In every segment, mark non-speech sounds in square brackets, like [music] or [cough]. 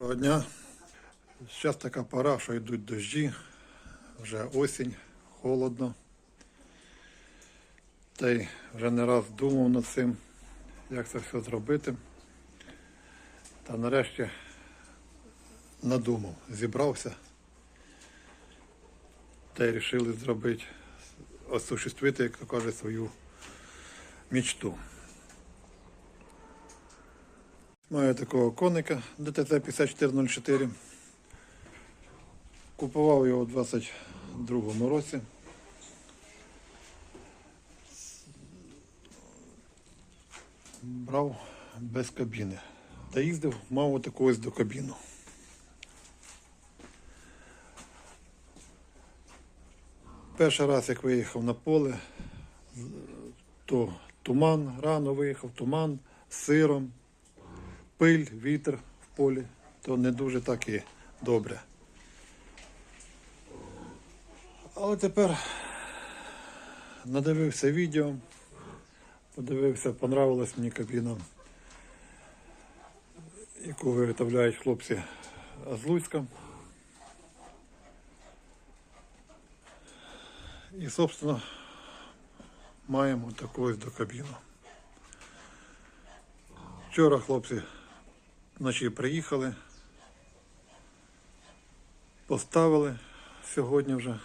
Доброго дня. Зараз така пора, що йдуть дощі, вже осінь, холодно. Та й вже не раз думав над цим, як це все зробити. Та нарешті надумав, зібрався та й вирішили зробити, осуществити, як то каже, свою мечту. Маю такого коника ДТЗ 5404. Купував його у 22 році. Брав без кабіни. Та їздив, мав отаку ось до кабіну. Перший раз, як виїхав на поле, то туман, рано виїхав, туман з сиром пиль, вітер в полі, то не дуже так і добре. Але тепер надивився відео, подивився, понравилась мені кабіна, яку виготовляють хлопці з Луцька. І, собственно, маємо таку ось до кабіну. Вчора хлопці вночі приїхали, поставили. Сьогодні вже,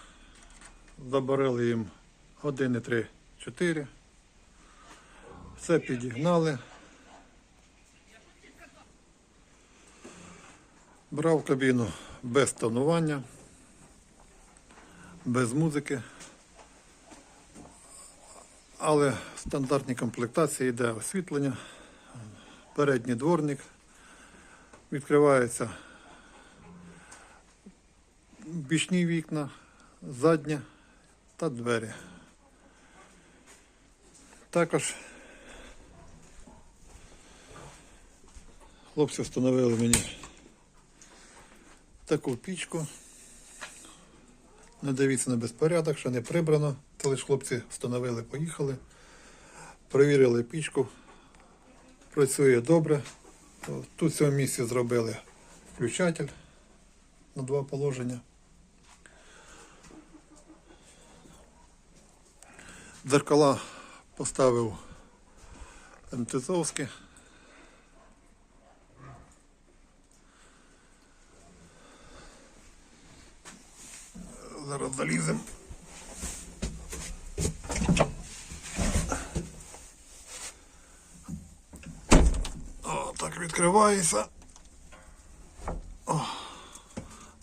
заборили їм години 3-4, все підігнали. Брав кабіну без тонування, без музики, але в стандартній комплектації йде освітлення передній дворник, відкриваються бічні вікна, задня та двері. Також хлопці встановили мені таку пічку. Не дивіться на безпорядок, що не прибрано. Це лише хлопці встановили, поїхали, перевірили пічку працює добре. Тут в цьому місці зробили включатель на два положення. Дзеркала поставив МТЗовські. Зараз заліземо. О, так відкривається.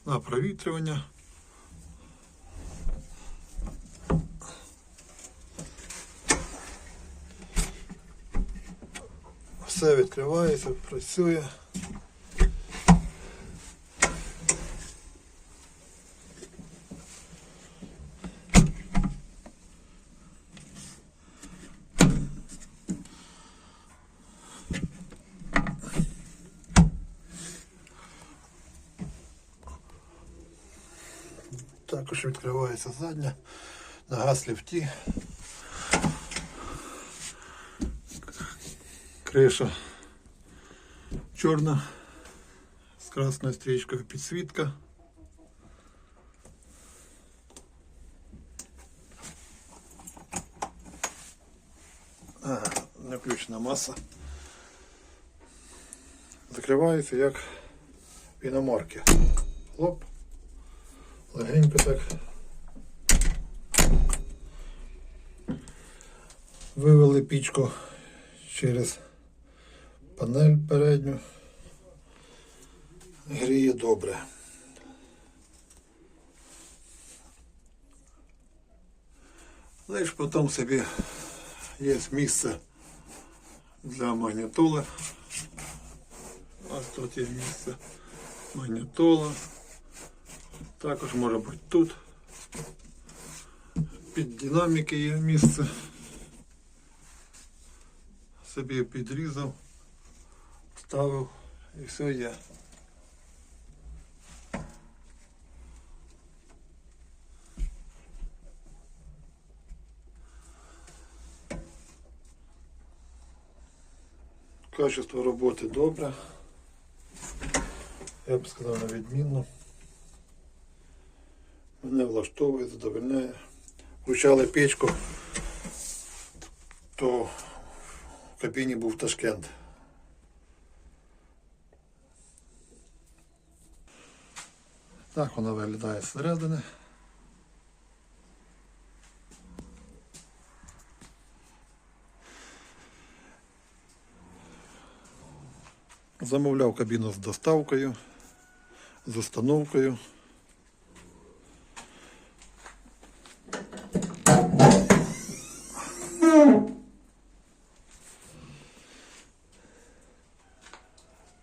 На провітрювання. Все відкривається, працює. Також відкривається задня на газ ліфті. Криша чорна з красною стрічкою підсвітка. А, не включена маса. Закривається як іномарки. Хлоп. Легенько так. Вивели пічку через панель передню. Гріє добре. Лиш потім собі є місце для магнітоли. Ось тут є місце магнітола. Також може бути тут. Під динаміки є місце. Собі підрізав, вставив і все є. Качество роботи добре. Я б сказав на відмінно. Влаштовує, задовольняє. Включали печку, то в кабіні був Ташкент. Так вона виглядає зсередини. Замовляв кабіну з доставкою, з установкою.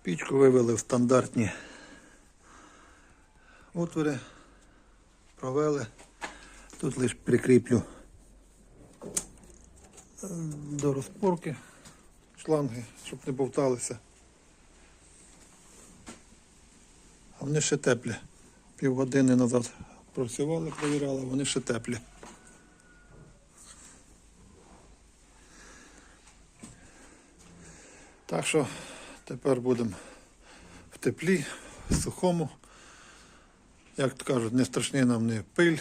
Пічку вивели в стандартні отвори, провели. Тут лише прикріплю е, до розпорки шланги, щоб не бовталися. А вони ще теплі. Півгодини назад працювали, провіряли, вони ще теплі. Так що тепер будемо в теплі, в сухому. Як то кажуть, не страшний нам не пиль,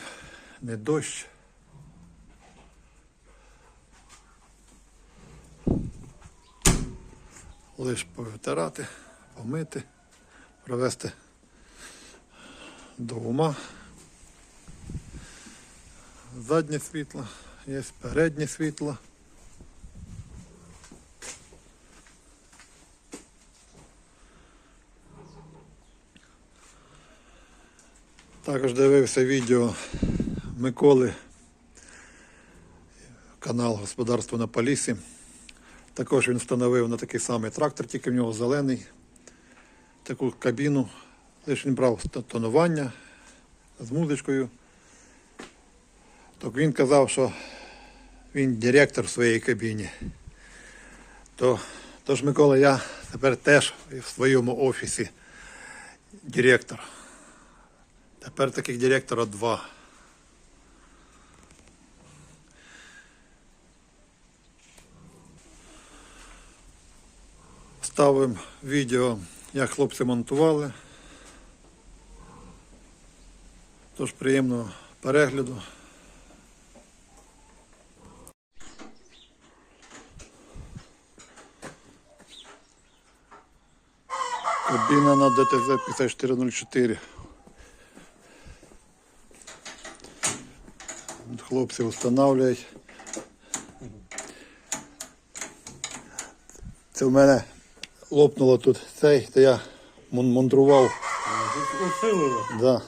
не дощ. Лиш повитирати, помити, привести до ума. Заднє світло, є переднє світло. Також дивився відео Миколи, канал Господарство на Полісі. Також він встановив на такий самий трактор, тільки в нього зелений, таку кабіну. Лише він брав тонування з музичкою. Так він казав, що він директор в своїй кабіні. То, тож, Микола, я тепер теж в своєму офісі директор. Тепер таких директора два. Ставимо відео, як хлопці монтували. Тож приємного перегляду. Кабіна на ДТЗ 5404. Хлопці встановлюють. Це в мене лопнуло тут цей, то я мон- монтрував. Усилило. Да.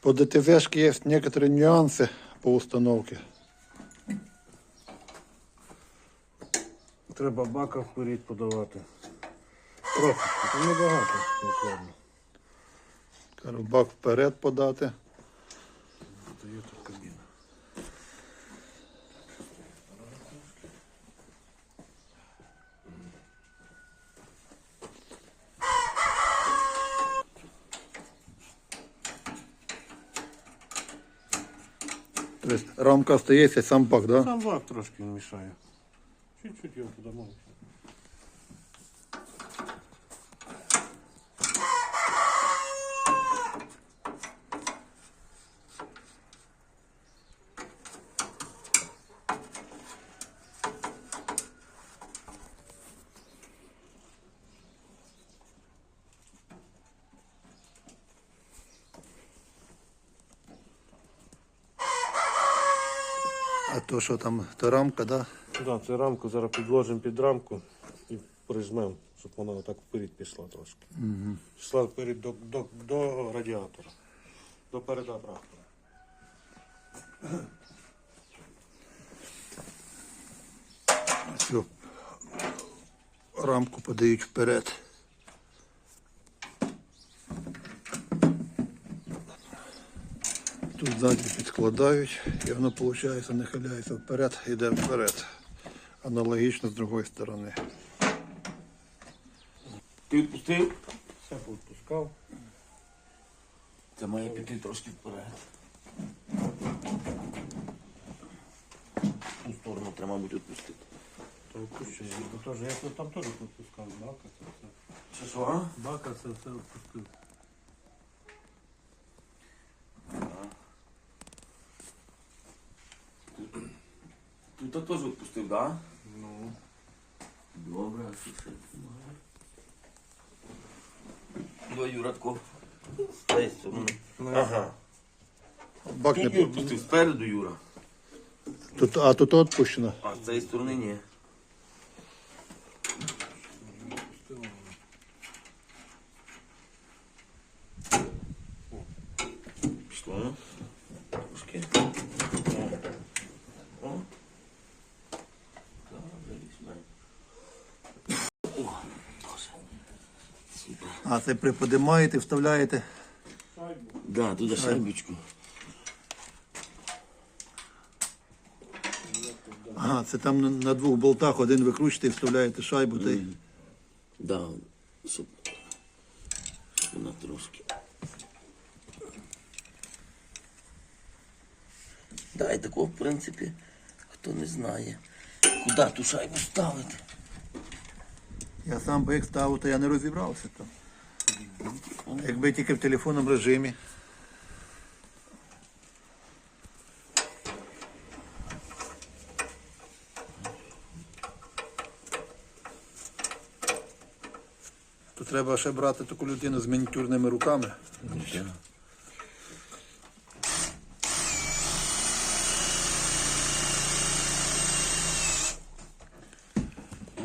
По ДТЗшке есть некоторые нюансы по установке. Треба бака вперед подавати. Трохи, це небагато буквально. Бак вперед подати. Дає тут кабіна. Рамка остається, сам бак, да? Сам бак трошки не мішає. Чуть-чуть його туди можна. То що там, то рамка, да? Да, цю рамку зараз підложимо під рамку і прижмемо, щоб вона отак вперед пішла трошки. Угу. Пішла вперед до, до, до радіатора, до переда трактора. Рамку подають вперед. Тут ззаді підкладають, і воно виходить, нахиляється вперед, йде вперед. Аналогічно з другої сторони. Ти відпустив? Все відпускав. Це має піти трошки вперед. Ту сторону треба, мабуть, відпустити. Бо теж, я там теж відпускав бака. Це все. Що, що. Бака це все опустив. Тут то теж відпустив, так? Да? Ну. Добре, слушай. Давай, Юратко. Десь сторони. Ага. Бак не Тут Юр пустив спереду, Юра. тут, а тут відпущено. А з цієї сторони ні. Пішло. Трошки. О. О. Так, залізь, О, Боже. Супер. А це приподимаєте, вставляєте. Шайбу. Да, туди шайбочку. Ага, це там на, на двох болтах один викручуєте і вставляєте шайбу. Та й... Да, щоб, вона трошки. Да, і такого, в принципі, хто не знає, куди ту шайбу ставити. Я сам би як ставив, то я не розібрався там. Якби тільки в телефонному режимі. То треба ще брати таку людину з мініатюрними руками.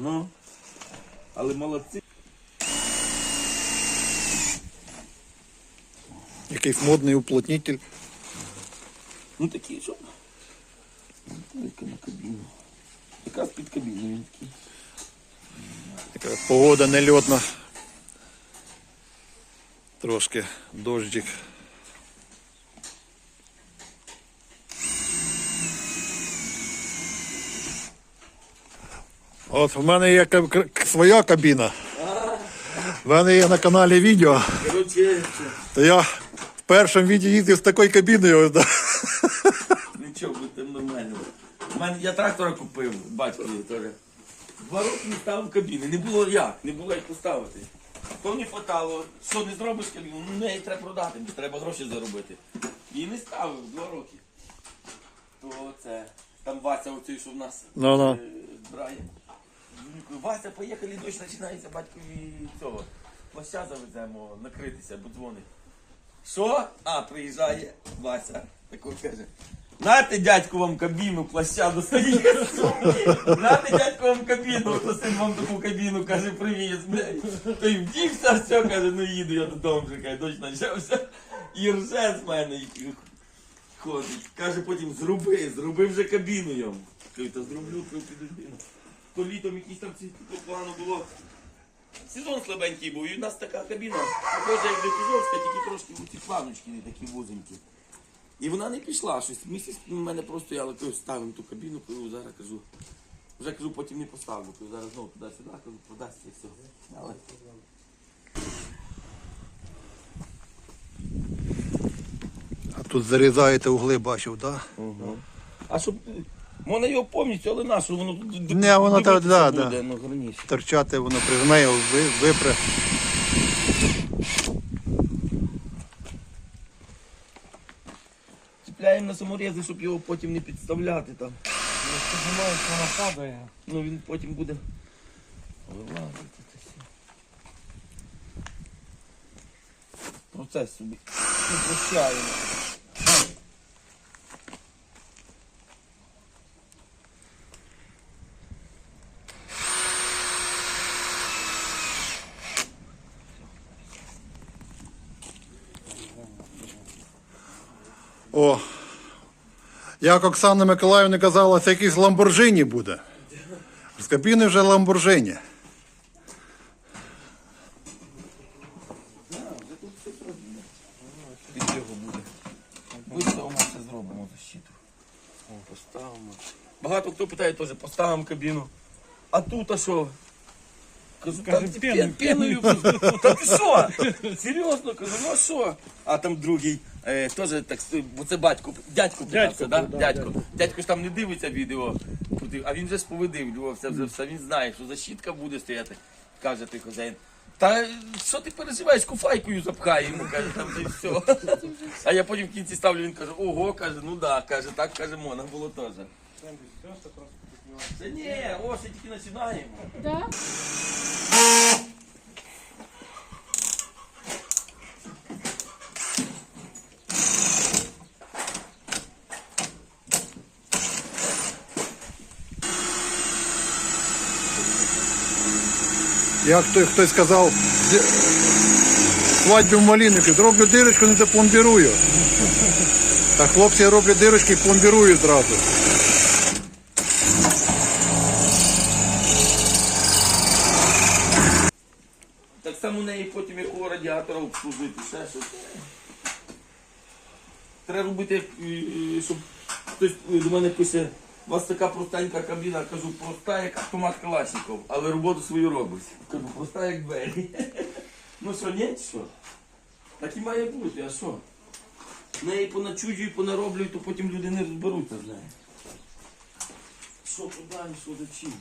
Ну, але молодці. Якийсь модний уплотнитель. Ну такі, що? Тільки на кабіну. Якраз під кабіну він такий. Така погода нельотна. Трошки дощик. От в мене є своя кабіна. В мене є на каналі відео. То я першому відео їздив з такою кабіною. ось, да. нічого, буде нормально. У мене я трактора купив, батькові теж. Два роки не ставив кабіни. Не було як, не було як поставити. То не хватало, що не зробиш кабіну, ну неї треба продати, бо треба гроші заробити. І не ставив два роки. То це. Там Вася оцей, що в нас Ну-ну. е, брає. Вася, поїхали, дощ починається, батькові цього. Плаща завеземо накритися, бо дзвонить. Що? А, приїжджає Вася. Такий каже. Нате дядьку вам кабіну, плаща достає. Нате дядьку вам кабіну, то син вам таку кабіну, каже, привіз, блядь. Той вдівся, все, каже, ну їду я додому, вже каже, дощ почався. І рже з мене ходить. Каже потім, зроби, зроби вже кабіну йому. Кажу, та зроблю, ну. То літом якісь там ці по плану було. Сезон слабенький був, і в нас така кабіна, похожа як Лепізовська, тільки трошки ці планочки не такі вузенькі. І вона не пішла, щось місяць у мене просто я кажу, ставимо ту кабіну, кажу, зараз кажу. Вже кажу, потім не поставлю, кажу, зараз знову туди-сюди, кажу, продасться і все. Але А тут зарізаєте угли, бачив, так? Да? А щоб можна його повністю, але на що воно тут Не, воно так, дивитися да, буде, да. ну гарніше. Торчати воно пригне, ви- випре. Ціпляємо на саморези, щоб його потім не підставляти там. Знімаєш, вона падає. Ну він потім буде вилазити. це все. Процес собі упрощаємо. О, як Оксана Миколаївна казала, це якийсь Ламборджині буде. З кабіни вже буде. Виставимо все зробимо защиту. Поставимо. Багато хто питає теж, поставимо кабіну. А тут а що? Кажу, Каже, та пену, пен- пеною. Та ти що? Серйозно, кажу, ну а що? А там другий, е, теж так, бо це батько, дядько питався, да? був, да, дядько. Дядько ж там не дивиться відео, крутив, а він вже сповидивлювався, вже все, він знає, що защитка буде стояти. Каже ти хазяїн. Та що ти переживаєш, куфайкою запхає йому, каже, там та й все. А я потім в кінці ставлю, він каже, ого, каже, ну да, каже, так каже, можна було теж. Та ні, ось я тільки починаємо. Да? Як той хтось сказав, «Д- свадьбу в малинники, зроблю дирочку, не запломбірую. Та хлопці роблять дирочки і пломбірують зразу. Так само у неї потім якого радіатора обслужити, ще щось. Треба робити, щоб хтось е, до мене пише, у вас така простенька кабіна, кажу, проста як автомат Калашников, але роботу свою робить. Кажу, проста як двері. [laughs] Ну що, ні, що? Так і має бути, а що? Неї поначуджую, понароблюю, то потім люди не розберуться з нею. Що туди, що за чим?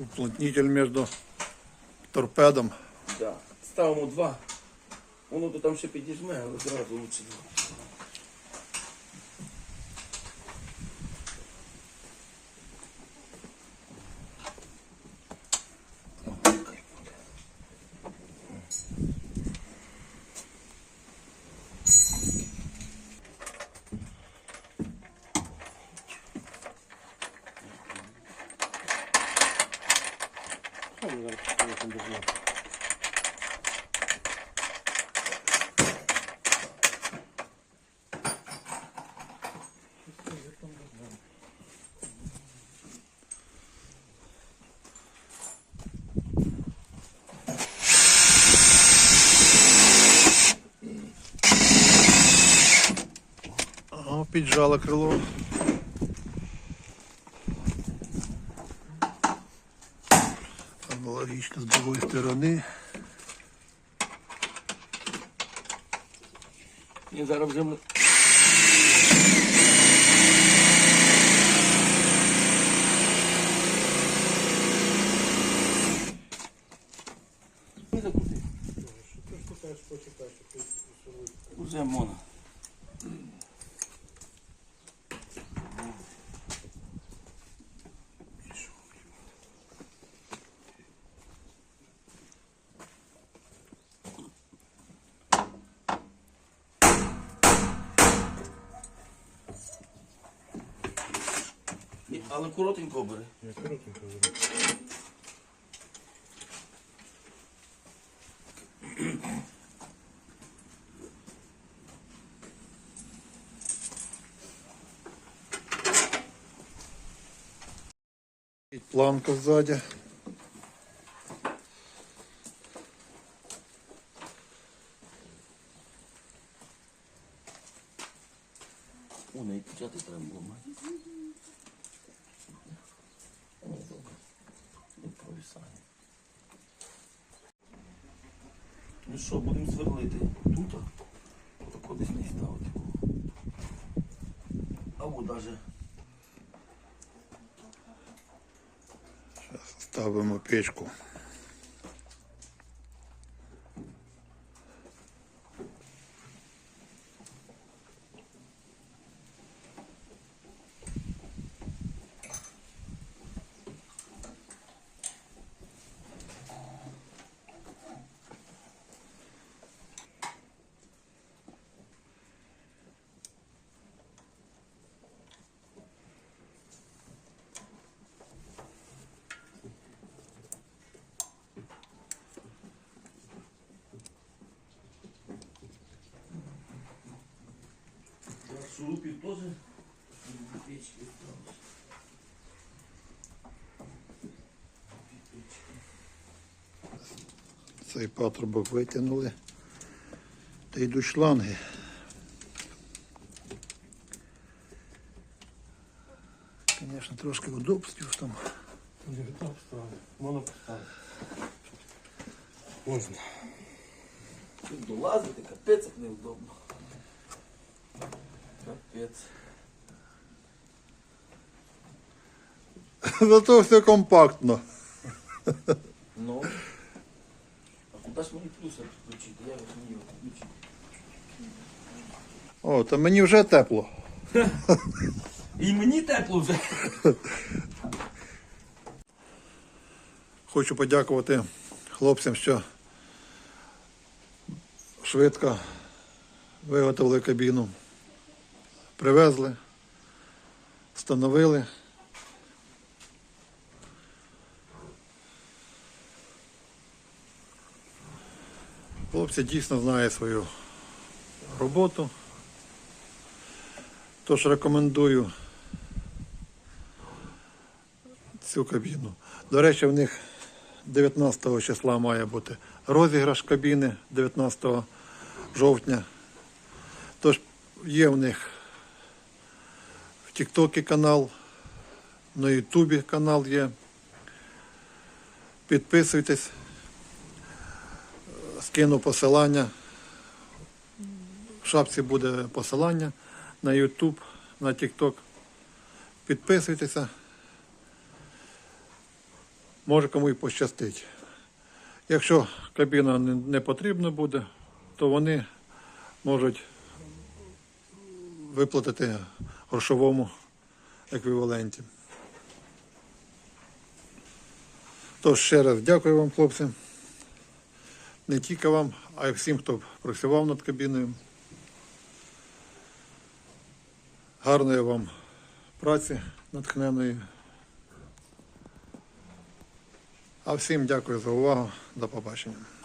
Уплотнитель между торпедом. Да. Ставимо два. Воно то там ще підіжме, але зразу лучше два. Що ми зараз потім будемо? Ага, піджало крило. Аналогічно з другої сторони. І зараз вже ми. Не закрути. Уже можна. Ні, Але коротенько бери. Я коротенько. І планка ззаді. О, не почати треба було мати. Ні, добре. Не провисає. Ну що, будемо сверлити тут, отако десь не ставити. Або навіть Ставимо печку. Шурупів теж печки осталось. Цей патрубок витягнули. Та йдуть шланги. Звісно, трошки удобств там. Не готов ставити. Можна поставити. Можна. Тут долазити, капець як неудобно. Капець. [laughs] Зато все компактно. Ну. А куди ж мені плюса підключити? Я його підключити. О, то мені вже тепло. [laughs] І мені тепло вже. [laughs] Хочу подякувати хлопцям, що швидко виготовили кабіну. Привезли, встановили. Хлопці дійсно знають свою роботу. Тож рекомендую цю кабіну. До речі, в них 19 числа має бути розіграш кабіни 19 жовтня. Тож є в них Тіктокі канал, на Ютубі канал є. Підписуйтесь, скину посилання. В шапці буде посилання на Ютуб, на Тікток. Підписуйтеся. Може кому і пощастить. Якщо кабіна не, потрібна буде, то вони можуть виплатити грошовому еквіваленті. Тож ще раз дякую вам, хлопці. Не тільки вам, а й всім, хто працював над кабіною. Гарної вам праці натхненої. А всім дякую за увагу. До побачення.